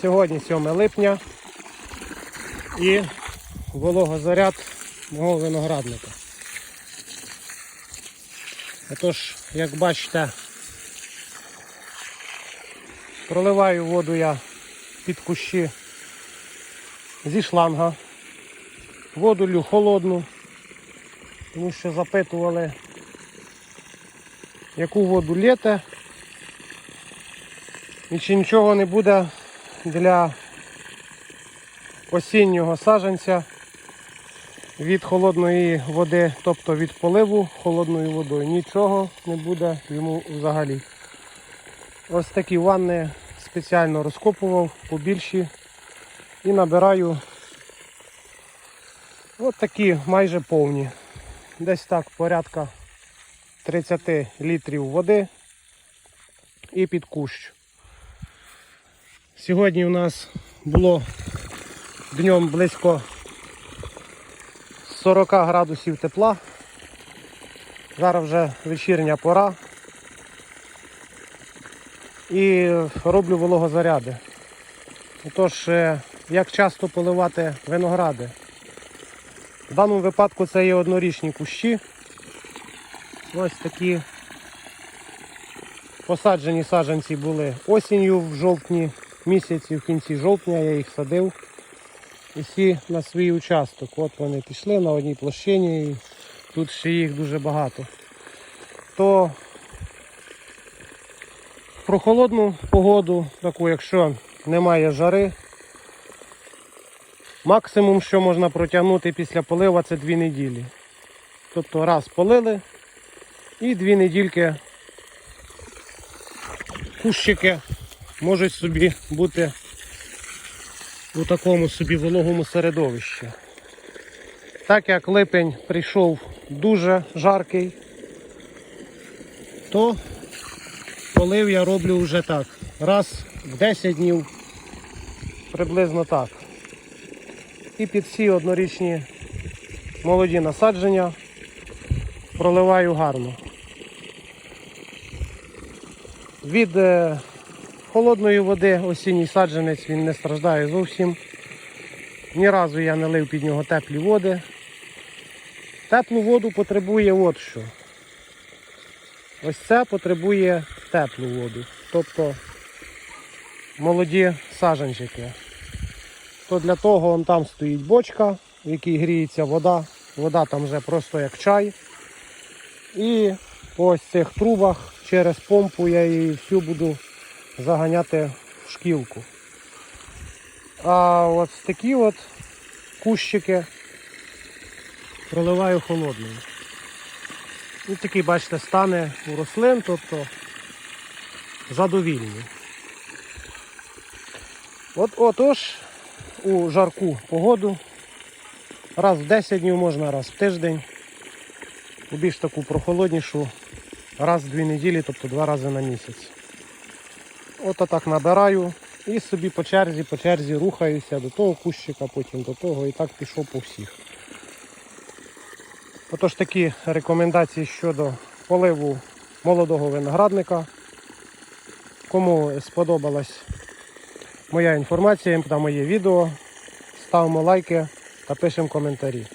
Сьогодні 7 липня і вологозаряд мого виноградника. Отож, як бачите, проливаю воду я під кущі зі шланга. Воду лю холодну, тому що запитували, яку воду лєте. І чи нічого не буде для осіннього саджанця від холодної води, тобто від поливу холодною водою. Нічого не буде йому взагалі. Ось такі ванни спеціально розкопував побільші і набираю от такі майже повні. Десь так порядка 30 літрів води і під кущ. Сьогодні у нас було днем близько 40 градусів тепла. Зараз вже вечірня пора. І роблю вологозаряди. Отож, е, як часто поливати виногради? В даному випадку це є однорічні кущі. Ось такі посаджені саджанці були осінню в жовтні місяці, в кінці жовтня я їх садив. Усі на свій участок. От вони пішли на одній площині і тут ще їх дуже багато. То про холодну погоду, таку, якщо немає жари, максимум, що можна протягнути після полива, це дві неділі. Тобто раз полили і дві недільки кущики можуть собі бути у такому собі вологому середовищі. Так як липень прийшов дуже жаркий, то полив я роблю вже так. Раз в 10 днів, приблизно так. І під всі однорічні молоді насадження проливаю гарно. Від е, холодної води осінній саджанець він не страждає зовсім. Ні разу я не лив під нього теплі води. Теплу воду потребує от що. Ось це потребує теплу воду. Тобто молоді саджанчики. То для того вон там стоїть бочка, в якій гріється вода. Вода там вже просто як чай. І по ось цих трубах через помпу я її всю буду заганяти в шкілку. А от такі от кущики проливаю холодною. І такі, бачите, стане у рослин, тобто задовільні. От отож у жарку погоду раз в 10 днів можна, раз в тиждень. У більш таку прохолоднішу раз в дві неділі, тобто два рази на місяць. От так набираю і собі по черзі, по черзі рухаюся до того кущика, потім до того і так пішов по всіх. Отож такі рекомендації щодо поливу молодого виноградника. Кому сподобалась моя інформація та моє відео, ставимо лайки та пишемо коментарі.